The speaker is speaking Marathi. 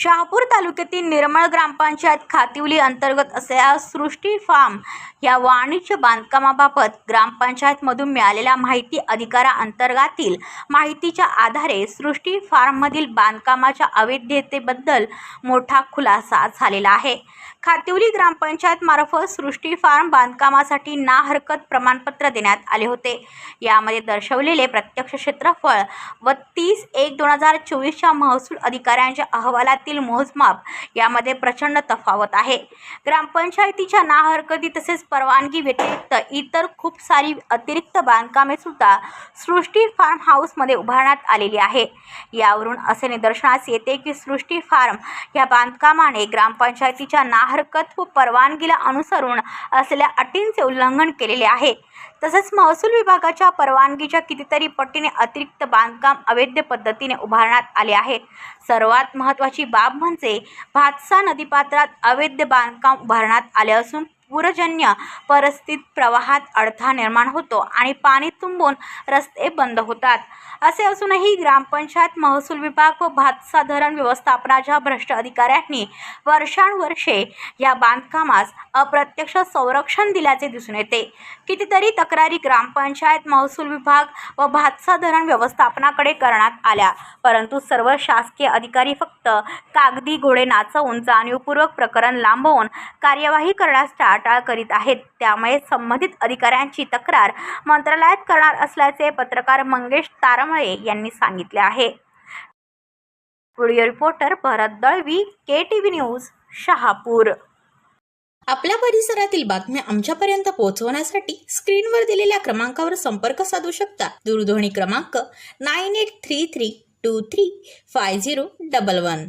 शहापूर तालुक्यातील निर्मळ ग्रामपंचायत खातिवली अंतर्गत असलेल्या सृष्टी फार्म या वाणिज्य बांधकामाबाबत ग्रामपंचायतमधून मिळालेल्या माहिती अधिकाराअंतर्गातील माहितीच्या आधारे सृष्टी फार्ममधील बांधकामाच्या अवैधतेबद्दल मोठा खुलासा झालेला आहे. खातिवली ग्रामपंचायत मार्फत सृष्टी फार्म बांधकामासाठी ना हरकत प्रमाणपत्र देण्यात आले होते. यामध्ये दर्शवलेले प्रत्यक्ष क्षेत्रफळ व तीस एक दोन हजार चोवीसच्या महसूल अधिकाऱ्यांच्या अहवालातील मोजमाप यामध्ये प्रचंड तफावत आहे. ग्रामपंचायतीच्या ना हरकती तसेच परवानगी व्यतिरिक्त इतर खूप सारी अतिरिक्त बांधकामे सुद्धा सृष्टी फार्म हाऊसमध्ये उभारण्यात आलेली आहे. यावरून असे निदर्शनास येते की सृष्टी फार्म या बांधकामाने ग्रामपंचायतीच्या ना हरकत व परवानगीला अनुसरून असलेल्या अटींचे उल्लंघन केलेले आहे. तसेच महसूल विभागाच्या परवानगीच्या कितीतरी पटीने अतिरिक्त बांधकाम अवैध पद्धतीने उभारण्यात आले आहे. सर्वात महत्त्वाची बाब म्हणजे भातसा नदीपात्रात अवैध बांधकाम उभारण्यात आले असून पूरजन्य परिस्थितीत प्रवाहात अडथळा निर्माण होतो आणि पाणी तुंबून रस्ते बंद होतात. असे असूनही ग्रामपंचायत महसूल विभाग व भातसा धरण व्यवस्थापनाच्या भ्रष्ट अधिकाऱ्यांनी वर्षानुवर्षे या बांधकामास अप्रत्यक्ष संरक्षण दिल्याचे दिसून येते. कितीतरी तक्रारी ग्रामपंचायत महसूल विभाग व भातसा धरण व्यवस्थापनाकडे करण्यात आल्या परंतु सर्व शासकीय अधिकारी फक्त कागदी घोडे नाचवून जाणीवपूर्वक प्रकरण लांबवून कार्यवाही करण्यास टाळाटाळ करीत आहेत. त्यामुळे संबंधित अधिकाऱ्यांची तक्रार मंत्रालयात करणार असल्याचे पत्रकार मंगेश तारमळे यांनी सांगितले आहे. Video reporter Bharat Dalvi K T V news Shahapur. आपल्या परिसरातील बातम्या आमच्यापर्यंत पोहोचवण्यासाठी स्क्रीनवर दिलेल्या क्रमांकावर संपर्क साधू शकता. दूरध्वनी क्रमांक nine eight three three two three five zero double one.